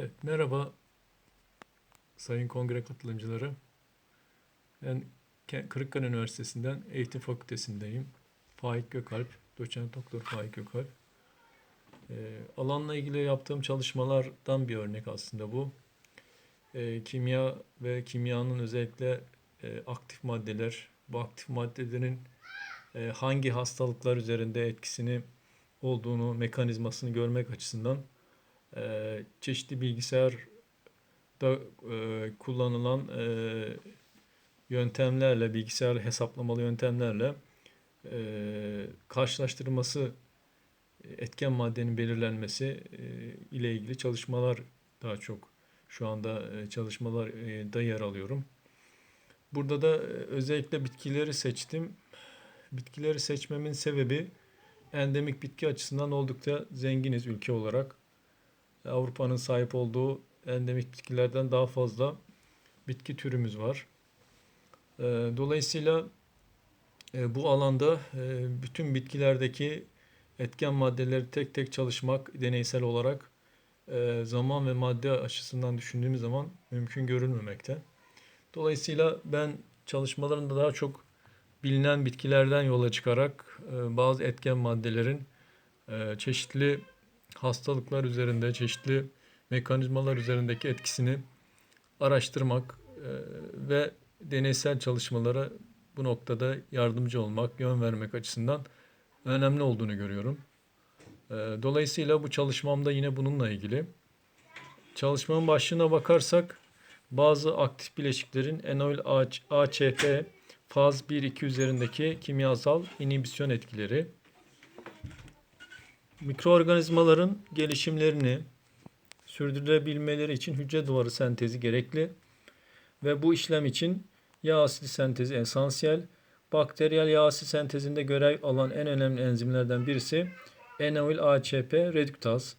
Evet, merhaba sayın kongre katılımcıları. Ben Kırıkkale Üniversitesi'nden Eğitim Fakültesindeyim. Faik Gökalp, doçent doktor Faik Gökalp. Ee, alanla ilgili yaptığım çalışmalardan bir örnek aslında bu. Ee, kimya ve kimyanın özellikle e, aktif maddeler, bu aktif maddelerin e, hangi hastalıklar üzerinde etkisini olduğunu, mekanizmasını görmek açısından e, çeşitli bilgisayarda e, kullanılan e, yöntemlerle, bilgisayar hesaplamalı yöntemlerle e, karşılaştırılması, etken maddenin belirlenmesi e, ile ilgili çalışmalar daha çok şu anda e, çalışmalarda yer alıyorum. Burada da e, özellikle bitkileri seçtim. Bitkileri seçmemin sebebi endemik bitki açısından oldukça zenginiz ülke olarak. Avrupa'nın sahip olduğu endemik bitkilerden daha fazla bitki türümüz var. Ee, Dolayısıyla e, bu alanda e, bütün bitkilerdeki etken maddeleri tek tek çalışmak deneysel olarak e, zaman ve madde açısından düşündüğümüz zaman mümkün görülmemekte. Dolayısıyla ben çalışmalarımda daha çok bilinen bitkilerden yola çıkarak bazı etken maddelerin çeşitli hastalıklar üzerinde, çeşitli mekanizmalar üzerindeki etkisini araştırmak e, ve deneysel çalışmalara bu noktada yardımcı olmak, yön vermek açısından önemli olduğunu görüyorum. E, Dolayısıyla bu çalışmamda yine bununla ilgili. Çalışmamın başlığına bakarsak bazı aktif bileşiklerin enol ACP faz 1-2 üzerindeki kimyasal inhibisyon etkileri Mikroorganizmaların gelişimlerini sürdürülebilmeleri için hücre duvarı sentezi gerekli ve bu işlem için yağ asidi sentezi esansiyel. Bakteriyel yağ asidi sentezinde görev alan en önemli enzimlerden birisi enoil ACP reduktaz.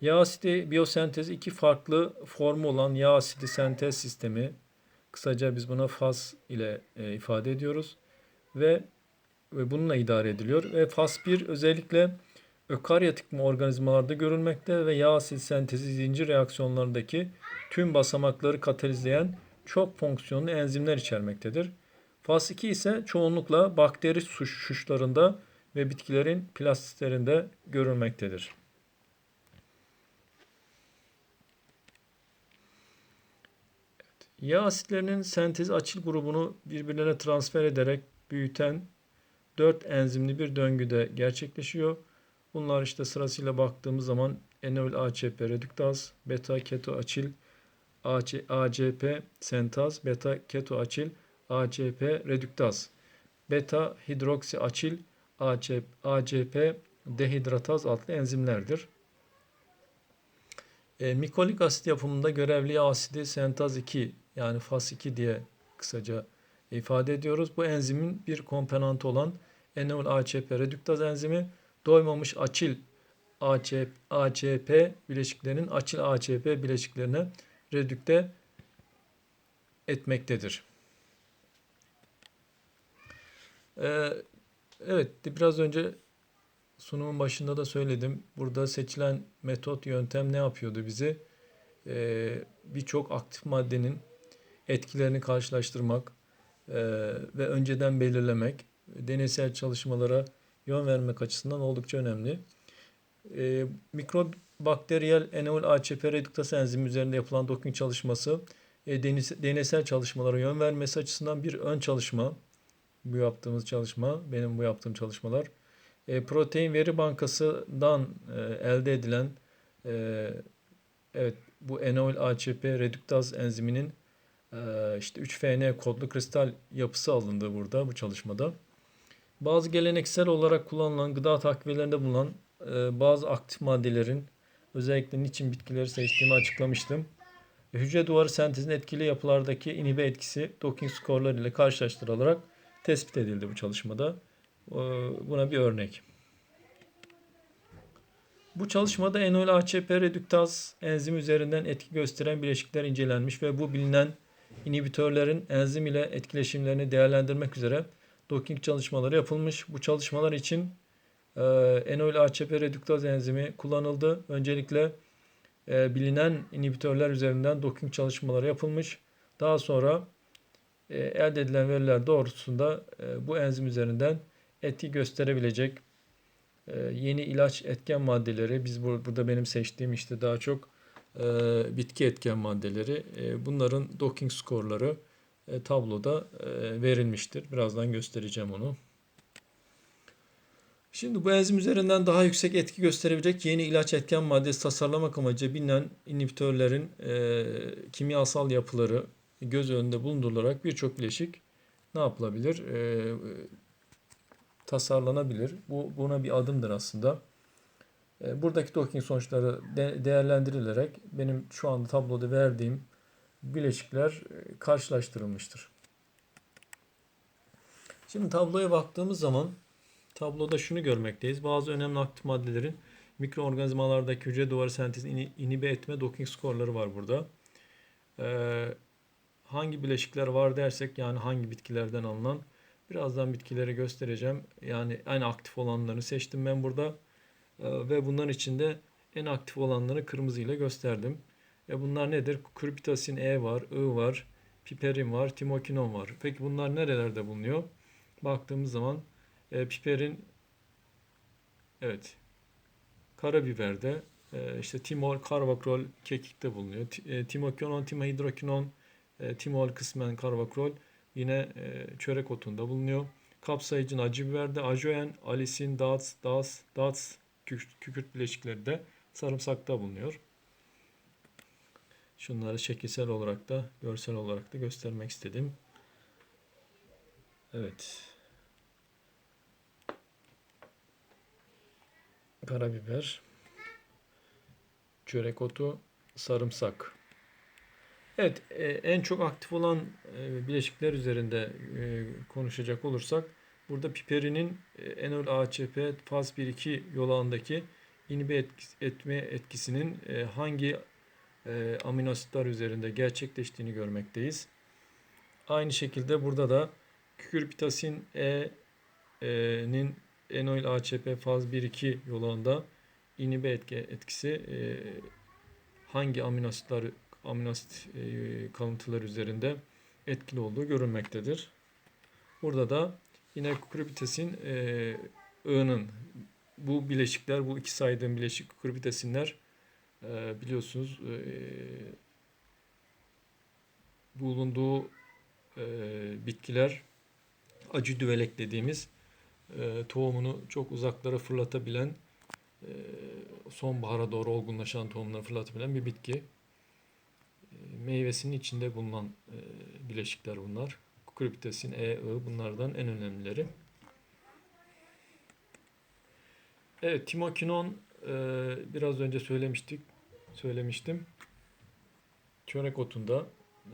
Yağ asidi biyosentezi iki farklı formu olan yağ asidi sentez sistemi. Kısaca biz buna FAS ile e, ifade ediyoruz ve, ve bununla idare ediliyor. Ve FAS 1 özellikle ökaryotik organizmalarda görülmekte ve yağ asit sentezi zincir reaksiyonlarındaki tüm basamakları katalizleyen çok fonksiyonlu enzimler içermektedir. Faz 2 ise çoğunlukla bakteri şuşlarında ve bitkilerin plastislerinde görülmektedir. Yağ asitlerinin sentez açıl grubunu birbirlerine transfer ederek büyüten 4 enzimli bir döngüde gerçekleşiyor. Bunlar işte sırasıyla baktığımız zaman enol ACP reduktaz, beta keto açil ACP sentaz, beta keto açil ACP reduktaz, beta hidroksi açil ACP dehidrataz adlı enzimlerdir. E, mikolik asit yapımında görevli asidi sentaz 2 yani FAS2 diye kısaca ifade ediyoruz. Bu enzimin bir komponentı olan enol ACP reduktaz enzimi doymamış açil ACP bileşiklerinin açil ACP bileşiklerine redükte etmektedir. Ee, evet, biraz önce sunumun başında da söyledim. Burada seçilen metot, yöntem ne yapıyordu bizi? Ee, Birçok aktif maddenin etkilerini karşılaştırmak e, ve önceden belirlemek, deneysel çalışmalara yön vermek açısından oldukça önemli. E, mikrobakteriyel enol ACP reduktaz enzimi üzerinde yapılan doping çalışması e, deneysel çalışmalara yön vermesi açısından bir ön çalışma. Bu yaptığımız çalışma, benim bu yaptığım çalışmalar. E, protein veri bankasından e, elde edilen e, evet bu enol ACP reduktaz enziminin e, işte 3FN kodlu kristal yapısı alındı burada bu çalışmada. Bazı geleneksel olarak kullanılan gıda takviyelerinde bulunan e, bazı aktif maddelerin özellikle niçin bitkileri seçtiğimi açıklamıştım. Hücre duvarı sentezinin etkili yapılardaki inhibe etkisi docking skorlar ile karşılaştırılarak tespit edildi bu çalışmada. E, buna bir örnek. Bu çalışmada enol ACP reduktaz enzimi üzerinden etki gösteren bileşikler incelenmiş ve bu bilinen inhibitörlerin enzim ile etkileşimlerini değerlendirmek üzere docking çalışmaları yapılmış. Bu çalışmalar için e, enol ACP reduktaz enzimi kullanıldı. Öncelikle e, bilinen inhibitörler üzerinden docking çalışmaları yapılmış. Daha sonra e, elde edilen veriler doğrultusunda e, bu enzim üzerinden etki gösterebilecek e, yeni ilaç etken maddeleri, biz bur- burada benim seçtiğim işte daha çok e, bitki etken maddeleri, e, bunların docking skorları tabloda e, verilmiştir. Birazdan göstereceğim onu. Şimdi bu enzim üzerinden daha yüksek etki gösterebilecek yeni ilaç etken maddesi tasarlamak amacı bilinen inhibitörlerin e, kimyasal yapıları göz önünde bulundurularak birçok bileşik ne yapılabilir? E, tasarlanabilir. Bu buna bir adımdır aslında. E, buradaki docking sonuçları de- değerlendirilerek benim şu anda tabloda verdiğim bileşikler e, karşılaştırılmıştır. Şimdi tabloya baktığımız zaman tabloda şunu görmekteyiz. Bazı önemli aktif maddelerin mikroorganizmalardaki hücre duvarı sentezini inhibe etme docking skorları var burada. Ee, hangi bileşikler var dersek yani hangi bitkilerden alınan birazdan bitkileri göstereceğim. Yani en aktif olanlarını seçtim ben burada. Ee, ve bunların içinde en aktif olanları kırmızı ile gösterdim. E bunlar nedir? Kriptasin E var, I var, piperin var, timokinon var. Peki bunlar nerelerde bulunuyor? Baktığımız zaman e, piperin evet karabiberde e, işte timol, karvakrol kekikte bulunuyor. E, timokinon, timahidrokinon, e, timol kısmen karvakrol yine e, çörek otunda bulunuyor. Kapsayıcın acı biberde, ajoen, alisin, dats, dats kük- kükürt bileşikleri de sarımsakta bulunuyor. Şunları şekilsel olarak da görsel olarak da göstermek istedim. Evet. Karabiber, çörek otu, sarımsak. Evet, e, en çok aktif olan e, bileşikler üzerinde e, konuşacak olursak burada piperinin enol ACP faz 1-2 yolağındaki inhibe etme etkisinin hangi e, amino üzerinde gerçekleştiğini görmekteyiz. Aynı şekilde burada da kükürpitasin E'nin enol ACP faz 1-2 yolunda inhibe etki, etkisi e, hangi amino asitler amino e, kalıntılar üzerinde etkili olduğu görülmektedir. Burada da yine kukurubitasin e, I'nın bu bileşikler, bu iki saydığım bileşik kukurubitasinler e, biliyorsunuz e, bulunduğu e, bitkiler acı düvelek dediğimiz e, tohumunu çok uzaklara fırlatabilen sonbahara doğru olgunlaşan tohumları fırlatabilen bir bitki. Meyvesinin içinde bulunan bileşikler bunlar. Kukurubitasin, E, I bunlardan en önemlileri. Evet, timokinon biraz önce söylemiştik, söylemiştim. Çörek otunda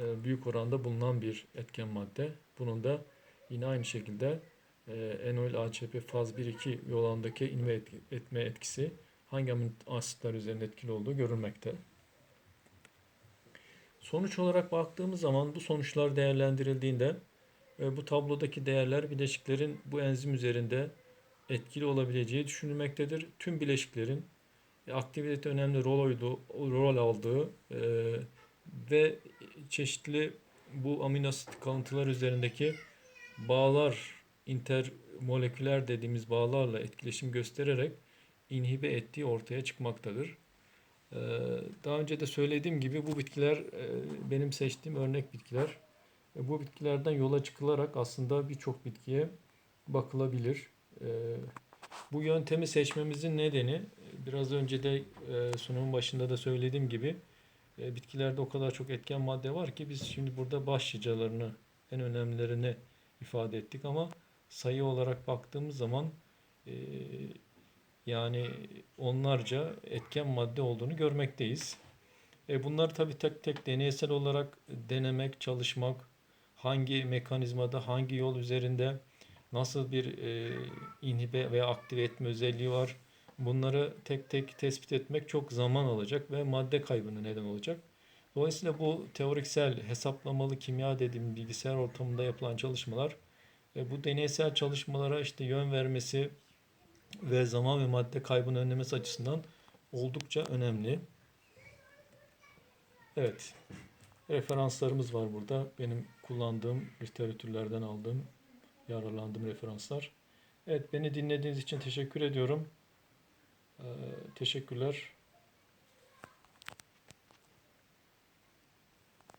e, büyük oranda bulunan bir etken madde. Bunun da yine aynı şekilde e, enol ACP faz 1-2 yolundaki inme etme etkisi hangi asitler üzerinde etkili olduğu görülmekte. Sonuç olarak baktığımız zaman bu sonuçlar değerlendirildiğinde e, bu tablodaki değerler bileşiklerin bu enzim üzerinde etkili olabileceği düşünülmektedir. Tüm bileşiklerin aktivite önemli rol, oydu, rol aldığı e, ve çeşitli bu amino asit kalıntılar üzerindeki bağlar, intermoleküler dediğimiz bağlarla etkileşim göstererek inhibe ettiği ortaya çıkmaktadır. Ee, Daha önce de söylediğim gibi bu bitkiler e, benim seçtiğim örnek bitkiler. E, Bu bitkilerden yola çıkılarak aslında birçok bitkiye bakılabilir. Bu yöntemi seçmemizin nedeni e, biraz önce de e, sunumun başında da söylediğim gibi e, bitkilerde o kadar çok etken madde var ki biz şimdi burada başlıcalarını en önemlilerini ifade ettik ama sayı olarak baktığımız zaman e, yani onlarca etken madde olduğunu görmekteyiz. E bunları tabii tek tek deneysel olarak denemek, çalışmak, hangi mekanizmada, hangi yol üzerinde nasıl bir e, inhibe veya aktive etme özelliği var. Bunları tek tek tespit etmek çok zaman alacak ve madde kaybına neden olacak. Dolayısıyla bu teoriksel hesaplamalı kimya dediğim bilgisayar ortamında yapılan çalışmalar e, bu deneysel çalışmalara işte yön vermesi ve zaman ve madde kaybını önlemesi açısından oldukça önemli. Evet. Referanslarımız var burada. Benim kullandığım literatürlerden aldığım, yararlandığım referanslar. Evet, beni dinlediğiniz için teşekkür ediyorum. Ee, teşekkürler.